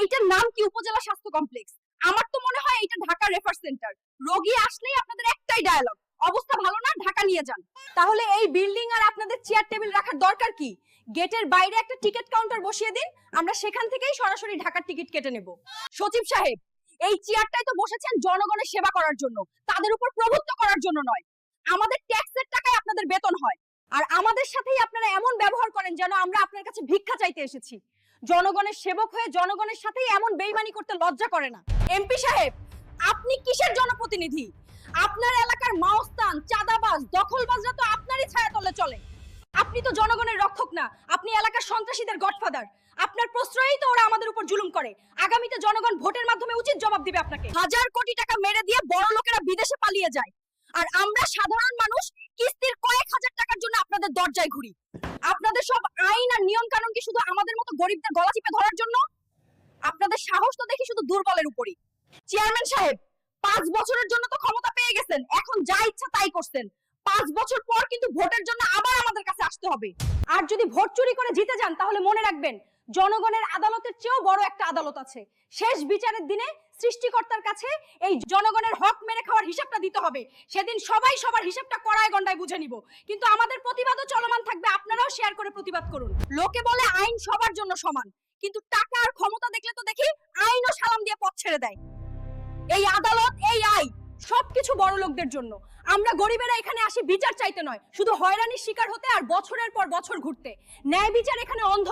এইটার নাম কি? উপজেলা স্বাস্থ্য কমপ্লেক্স। আমার তো মনে হয় এটা ঢাকা রেফার সেন্টার। রোগী আসলেই আপনাদের একটাই ডায়ালগ অবস্থা ভালো না, ঢাকা নিয়ে যান। তাহলে এই বিল্ডিং আর আপনাদের চেয়ার টেবিল রাখার দরকার কি? গেটের বাইরে একটা টিকিট কাউন্টার বসিয়ে দিন, আমরা সেখান থেকেই সরাসরি ঢাকার টিকিট কেটে নেব। সচিব সাহেব, এই চেয়ারটাই তো বসেছেন জনগণের সেবা করার জন্য, তাদের উপর প্রভুত্ব করার জন্য নয়। আমাদের ট্যাক্সের টাকায় আপনাদের বেতন হয়। আর আমাদের সাথেই আপনারা এমন ব্যবহার করেন যেন আমরা আপনার কাছে ভিক্ষা চাইতে এসেছি। জনগণের সেবক হয়ে জনগণের সাথেই এমন বেইমানি করতে লজ্জা করে না। এমপি সাহেব, আপনি কিসের জনপ্রতিনিধি? আপনার এলাকার মাওস্তান, চাঁদাবাজ, দখলবাজরা তো আপনারই ছায়াতলে চলে। আপনি তো জনগণের রক্ষক না, আপনি এলাকার সন্ত্রাসীদের গডফাদার। আপনার প্রশ্রয়েই তো ওরা আমাদের উপর জুলুম করে। আগামীতে জনগণ ভোটের মাধ্যমে উচিত জবাব দিবে আপনাকে। হাজার কোটি টাকা মেরে দিয়ে বড় লোকেরা বিদেশে পালিয়ে যায়। আর আমরা সাধারণ মানুষ কিস্তির কয়েক আপনাদের দরজায় ঘুরি। আপনাদের সব আইন আর নিয়ম কানুন কি শুধু আমাদের মতো গরিবদের গলা চিপে ধরার জন্য? আপনাদের সাহস তো দেখি শুধু দুর্বলের উপরই। চেয়ারম্যান সাহেব, পাঁচ বছরের জন্য তো ক্ষমতা পেয়ে গেছেন। এখন যা ইচ্ছা তাই করছেন। পাঁচ বছর পর কিন্তু ভোটের জন্য আবার আমাদের কাছে আসতে হবে। আর যদি ভোট চুরি করে জিতে যান, তাহলে মনে রাখবেন, জনগণের আদালতের চেয়েও বড় একটা আদালত আছে। শেষ বিচারের দিনে সৃষ্টিকর্তার কাছে এই জনগণের হক মেরে খাওয়ার হিসাবটা দিতে হবে। সেদিন সবাই সবার হিসাবটা কড়ায় গন্ডায় বুঝে নিব। কিন্তু আমাদের প্রতিবাদও চলমান থাকবে, আপনারাও শেয়ার করে প্রতিবাদ করুন। লোকে বলে আইন সবার জন্য সমান, কিন্তু টাকা আর ক্ষমতা দেখলে তো দেখি আইনও সালাম দিয়ে পথ ছেড়ে দেয়। এই আদালত, এই আইন, সবকিছু বড় লোকদের জন্য। আমরা গরিবেরা এখানে আসি, বিচার চাইতে নয়, শুধু হয়রানির শিকার হতে আর বছরের পর বছর ঘুরতে। ন্যায় বিচার এখানে অন্ধ